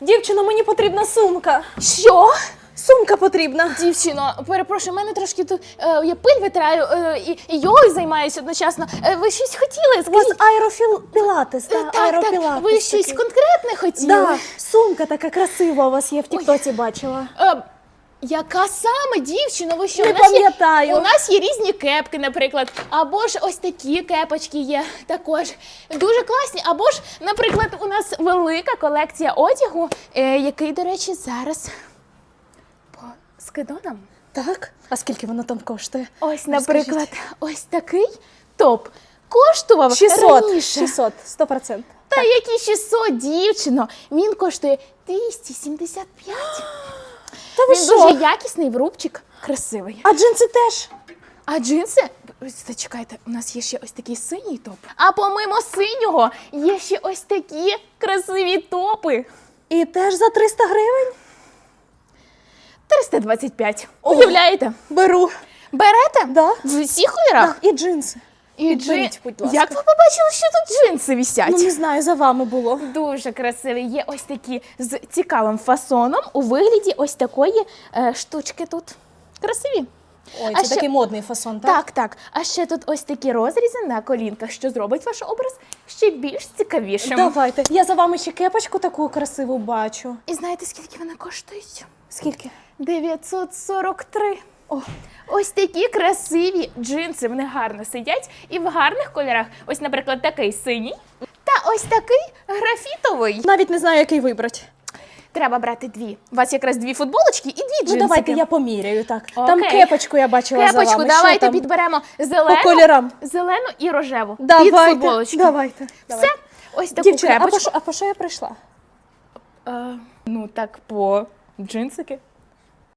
Дівчино, мені потрібна сумка. Що? Сумка потрібна. Дівчино, перепрошую, в мене трошки тут е, я пиль витираю е, і, і йогою займаюся одночасно. Е, ви щось хотіли? У вас Скажіть. аерофіл пілатес, Е, да? так, так, аеропілатес ви щось такий. конкретне хотіли? Да, сумка така красива у вас є в Тіктоці бачила. Е, яка саме дівчина? Ви що? Не у нас є- пам'ятаю. У нас є різні кепки, наприклад, або ж ось такі кепочки є також дуже класні. Або ж, наприклад, нас велика колекція одягу, е, який, до речі, зараз по скидонам. Так? А скільки воно там коштує? Ось, наприклад, ось такий топ коштував 600. раніше. 600, 100%. Та які 600, дівчино? Він коштує 275. Та ви Він що? дуже якісний, врубчик, красивий. А джинси теж? А джинси? Ось, Зачекайте, у нас є ще ось такий синій топ. А помимо синього є ще ось такі красиві топи. І теж за 300 гривень? 325. Уявляєте? Беру. Берете? Да. В усіх кольорах? І джинси. І джин- будь ласка. Як ви побачили, що тут джинси вісять? Ну, не знаю, за вами було. Дуже красиві. Є ось такі з цікавим фасоном у вигляді ось такої е, штучки тут. Красиві. Ой, А це ще- такий модний фасон, так? Так, так. А ще тут ось такі розрізи на колінках, що зробить ваш образ ще більш цікавішим. Давайте. Я за вами ще кепочку таку красиву бачу. І знаєте, скільки вона коштує? Скільки? 943. О, ось такі красиві джинси. Вони гарно сидять і в гарних кольорах. Ось, наприклад, такий синій. Та ось такий графітовий. Навіть не знаю, який вибрати. Треба брати дві. У вас якраз дві футболочки і дві джинсики. Ну, давайте я поміряю, так. Там кепочку я бачила за Кепочку, вами. Що давайте там? підберемо зелену, По кольорам. зелену і рожеву. Під Давайте, давайте. Все, ось таку Дівчина, а по, кепочку. що, а по що я прийшла? Е, ну так по джинсики.